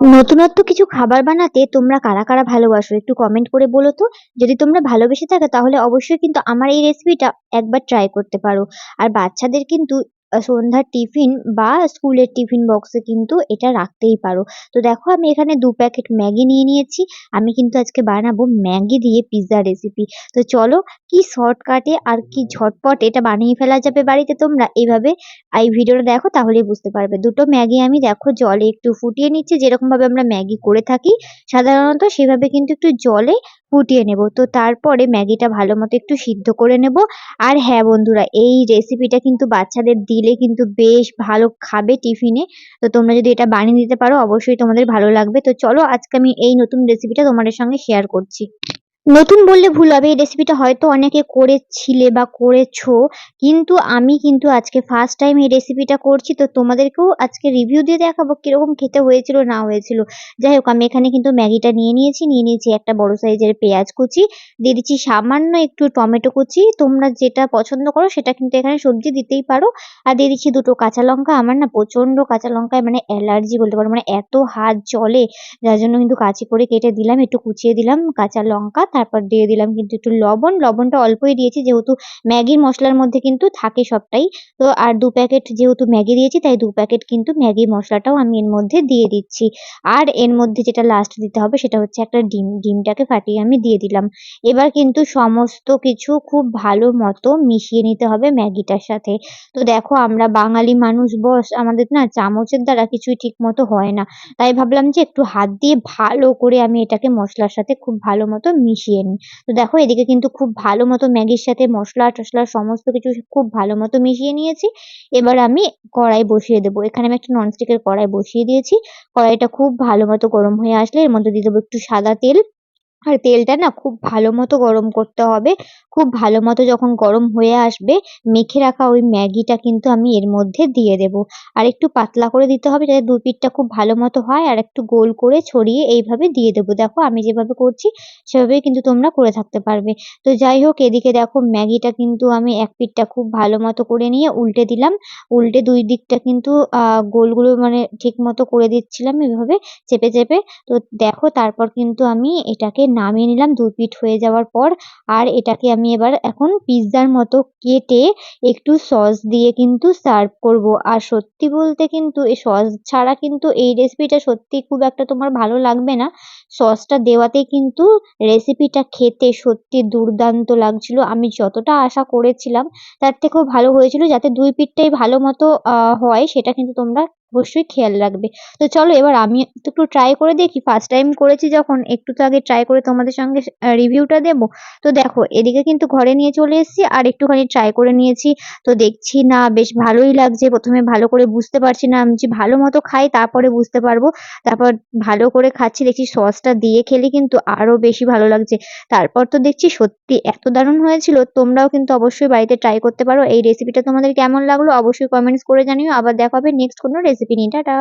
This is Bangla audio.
নতুনত্ব কিছু খাবার বানাতে তোমরা কারা কারা ভালোবাসো? একটু কমেন্ট করে বলো তো। যদি তোমরা ভালোবেসে থাকো, তাহলে অবশ্যই কিন্তু আমার এই রেসিপিটা একবার ট্রাই করতে পারো। আর বাচ্চাদের কিন্তু সন্ধ্যার টিফিন বা স্কুলের টিফিন বক্সে কিন্তু এটা রাখতেই পারো। তো দেখো, আমি এখানে দু প্যাকেট ম্যাগি নিয়ে নিয়েছি। আমি কিন্তু আজকে বানাবো ম্যাগি দিয়ে পিৎজা রেসিপি তো চলো, কি শর্টকাটে আর কি ঝটপট এটা বানিয়ে ফেলা যাবে বাড়িতে তোমরা? এইভাবে এই ভিডিওটা দেখো, তাহলেই বুঝতে পারবে। দুটো ম্যাগি আমি দেখো, জলে একটু ফুটিয়ে নিচ্ছি। যেরকম ভাবে আমরা ম্যাগি করে থাকি, সাধারণত সেভাবে কিন্তু একটু জলে ফুটিয়ে নেব। তো তারপরে ম্যাগিটা ভালো মতো একটু সিদ্ধ করে নেব। আর হ্যাঁ বন্ধুরা, এই রেসিপিটা কিন্তু বাচ্চাদের দিলে কিন্তু বেশ ভালো খাবে টিফিনে তো তোমরা যদি এটা বানিয়ে দিতে পারো, অবশ্যই তোমাদের ভালো লাগবে। তো চলো আজকে আমি এই নতুন রেসিপিটা তোমাদের সঙ্গে শেয়ার করছি। নতুন বললে ভুল হবে, এই রেসিপিটা হয়তো অনেকে করেছিলে বা করেছ, কিন্তু আমি কিন্তু আজকে ফার্স্ট টাইম এই রেসিপিটা করছি, তো তোমাদেরকেও আজকে রিভিউ দিয়ে দেখাবো কীরকম খেতে হয়েছিল, না হয়েছিল। যাই হোক, আমি এখানে কিন্তু ম্যাগিটা নিয়ে নিয়েছি নিয়ে নিয়েছি একটা বড় সাইজের পেঁয়াজ কুচি, দিয়ে দিচ্ছি সামান্য একটু টমেটো কুচি, তোমরা যেটা পছন্দ করো সেটা কিন্তু এখানে সবজি দিতেই পারো, আর দিয়ে দিচ্ছি দুটো কাঁচা লঙ্কা, আমার না প্রচণ্ড কাঁচা লঙ্কায় মানে অ্যালার্জি বলতে পারো মানে এত হাত জলে যার জন্য কিন্তু কাঁচি করে কেটে দিলাম, একটু কুচিয়ে দিলাম কাঁচা লঙ্কা তারপর দিয়ে দিলাম কিন্তু একটু লবণ। লবণটা অল্পই দিয়েছি, যেহেতু ম্যাগির মশলার মধ্যে কিন্তু থাকে সবটাই। তো আর দু প্যাকেট যেহেতু ম্যাগি দিয়েছি, তাই দু প্যাকেট কিন্তু ম্যাগি মশলাটাও আমি এর মধ্যে দিয়ে দিচ্ছি। আর এর মধ্যে যেটা লাস্ট দিতে হবে, সেটা হচ্ছে একটা ডিম। ডিমটাকে ফাটিয়ে আমি দিয়ে দিলাম। এবার কিন্তু সমস্ত কিছু খুব ভালো মতো মিশিয়ে নিতে হবে ম্যাগিটার সাথে। তো দেখো, আমরা বাঙালি মানুষ বস, আমাদের না চামচের দ্বারা কিছুই ঠিক মতো হয় না। তাই ভাবলাম যে একটু হাত দিয়ে ভালো করে আমি এটাকে মশলার সাথে খুব ভালো মতো মিশিয়ে নিই তো দেখো, এদিকে কিন্তু খুব ভালো মতো ম্যাগির সাথে মশলা টশলা সমস্ত কিছু খুব ভালো মতো মিশিয়ে নিয়েছি। এবার আমি কড়াই বসিয়ে দেবো। এখানে আমি একটা ননস্টিকের কড়াই বসিয়ে দিয়েছি। কড়াইটা খুব ভালো মতো গরম হয়ে আসলে এর মধ্যে দিয়ে দেবো একটু সাদা তেল। আর তেলটা না খুব ভালো মতো গরম করতে হবে। খুব ভালো মতো যখন গরম হয়ে আসবে, মেখে রাখা ওই ম্যাগিটা কিন্তু আমি এর মধ্যে দিয়ে দেব। আর একটু পাতলা করে দিতে হবে যাতে দু পিঠটা খুব ভালো মতো হয় আর একটু গোল করে ছড়িয়ে এইভাবে দিয়ে দেবো। দেখো আমি যেভাবে করছি সেভাবেই কিন্তু তোমরা করে থাকতে পারবে। তো যাই হোক, এদিকে দেখো ম্যাগিটা কিন্তু আমি এক পিঠটা খুব ভালো মতো করে নিয়ে উল্টে দিলাম। উল্টে দুই দিকটা কিন্তু আহ গোল গোল মানে ঠিক মতো করে দিচ্ছিলাম এভাবে চেপে চেপে। তো দেখো তারপর কিন্তু আমি এটাকে নামিয়ে নিলাম দু পিঠ হয়ে যাওয়ার পর আর এটাকে আমি এবার এখন পিৎজার মতো কেটে একটু সস দিয়ে কিন্তু সার্ভ করব। আর সত্যি বলতে কিন্তু এই সস ছাড়া কিন্তু এই রেসিপিটা সত্যি খুব একটা তোমার ভালো লাগবে না। সসটা দেওয়াতে কিন্তু রেসিপিটা খেতে সত্যি দুর্দান্ত লাগছিল। আমি যতটা আশা করেছিলাম, তার থেকেও ভালো হয়েছিল। যাতে দুই পিঠটাই ভালো মতো হয়, সেটা কিন্তু তোমরা অবশ্যই খেয়াল রাখবে। তো চলো এবার আমি একটু ট্রাই করে দেখি। ফার্স্ট টাইম করেছি যখন, একটু তো আগে ট্রাই করে তোমাদের সঙ্গে রিভিউটা দেবো। তো দেখো, এদিকে কিন্তু ঘরে নিয়ে চলে এসেছি আর একটুখানি ট্রাই করে নিয়েছি। তো দেখছি, না, বেশ ভালোই লাগছে। প্রথমে ভালো করে বুঝতে পারছি না। আমি যে ভালো মতো খাই, তারপরে বুঝতে পারব। তারপর ভালো করে খাচ্ছি, দেখছি সসটা দিয়ে খেলে কিন্তু আরও বেশি ভালো লাগছে। তারপর তো দেখছি সত্যি এত দারুণ হয়েছিল। তোমরাও কিন্তু অবশ্যই বাড়িতে ট্রাই করতে পারো। এই রেসিপিটা তোমাদের কেমন লাগল অবশ্যই কমেন্টস করে জানিও। আবার দেখা হবে নেক্সট কোনো রেসিপি নিয়ে টাটা।